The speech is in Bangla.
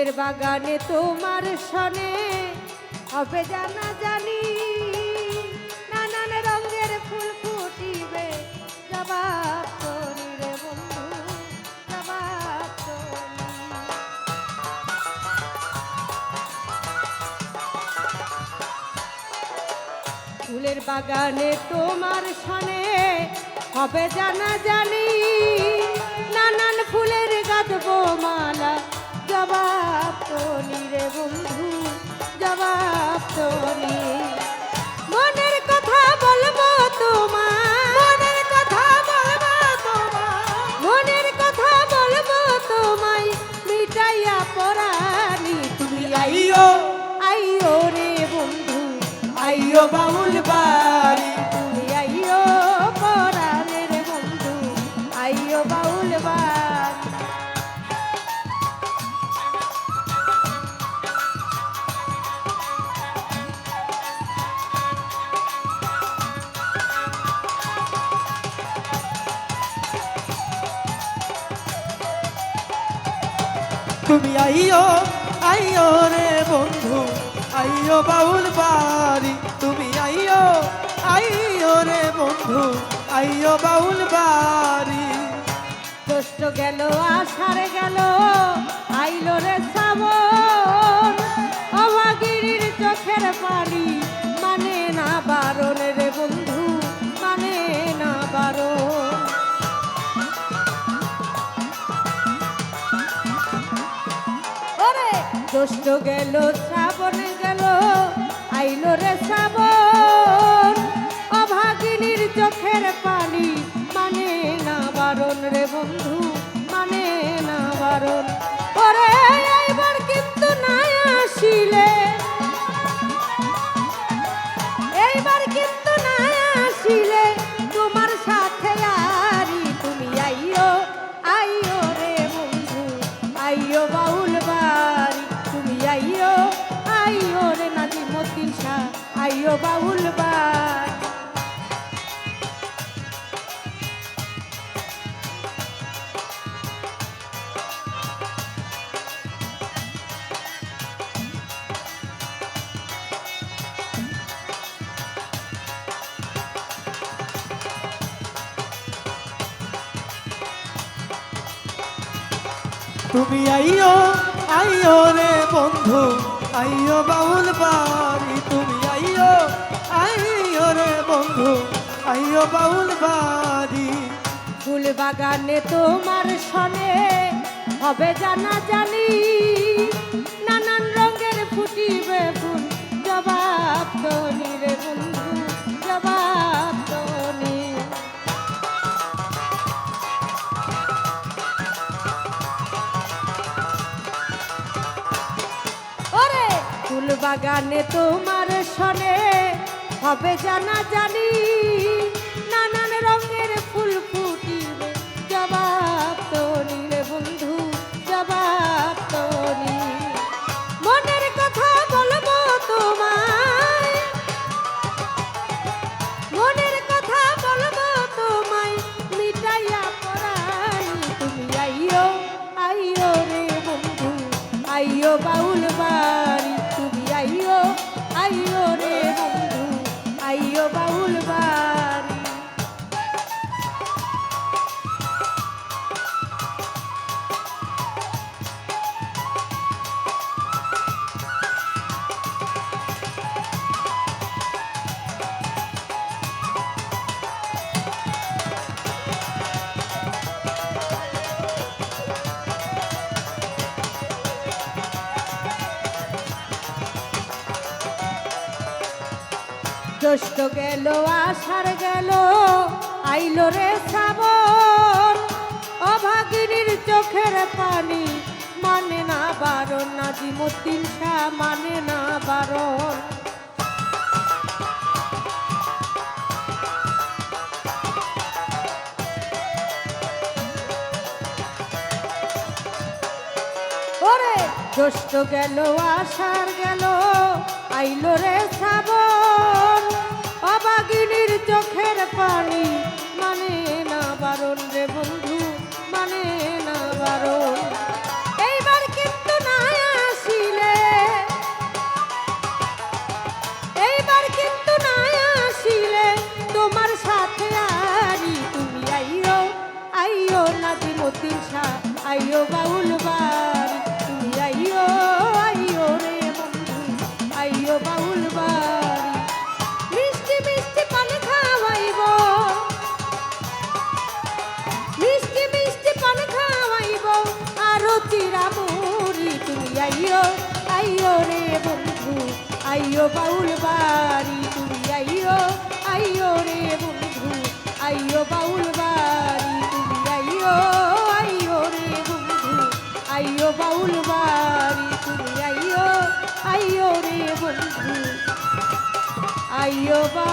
ফুলের বাগানে তোমার সনে। হবে জানা জানি, নানান রঙের ফুল ফুটিবে। জবাব ফুলের বাগানে তোমার সনে, হবে জানা জানি, নানান ফুলের গাঁথবো মালা। জবাব তরি রে বন্ধু জবাব তরি। মনের কথা বলব তোমার মনের কথা বলব তোমার মনের কথা বলব তোমায় মিটাইয়া পরানি তুমি আইও আইও রে বন্ধু আইও বাউল বাড়ি তুমি আইও আইও রে বন্ধু আইও বাউল বাড়ি। তুমি আইও আইও রে বন্ধু আইও বাউল বাড়ি। কষ্ট গেল, আষাঢ় গেল, আইলো রে শ্রাবণ। জ্যৈষ্ঠ গেল, শ্রাবণ গেল, আইলো রে শ্রাবণ। অভাগিনীর চোখের পানি মানে না বারণ রে বন্ধু মানে না বারণ। ওরে, এইবার কিন্তু না আসিলে। এইবার কিন্তু না আসিলে। তোমার সাথে আরি তুমি আইও আইও রে বন্ধু, আইও বাউল আইও বাউল বাড়ি তুমি আইও আইও রে বন্ধু আইও বাউল বাড়ি বন্ধু আইও বাউল বাড়ি। ফুল বাগানে তোমার সনে হবে জানা জানি। নানান রঙের ফুটিবে ফুল, জবাব তনি রে জবাব তনি। ওরে! ফুল বাগানে তোমার সনে হবে জানা জানি জ্যৈষ্ঠ গেল, আষাঢ় গেল, আইল রে শ্রাবণ। অভাগিনীর চোখের পানি মানে না বারণ নাজিমুদ্দিন শাহ মানে না বারো জ্যৈষ্ঠ গেল, আষাঢ় গেল আইও আইও রে বন্ধু আইও বাউল বাড়ি তুমি আইও আইও রে বন্ধু আইও বাউল বাড়ি তুমি আইও আইও রে বন্ধু আইও বাউল বাড়ি তুমি আইও আইও রে বন্ধু আইও বা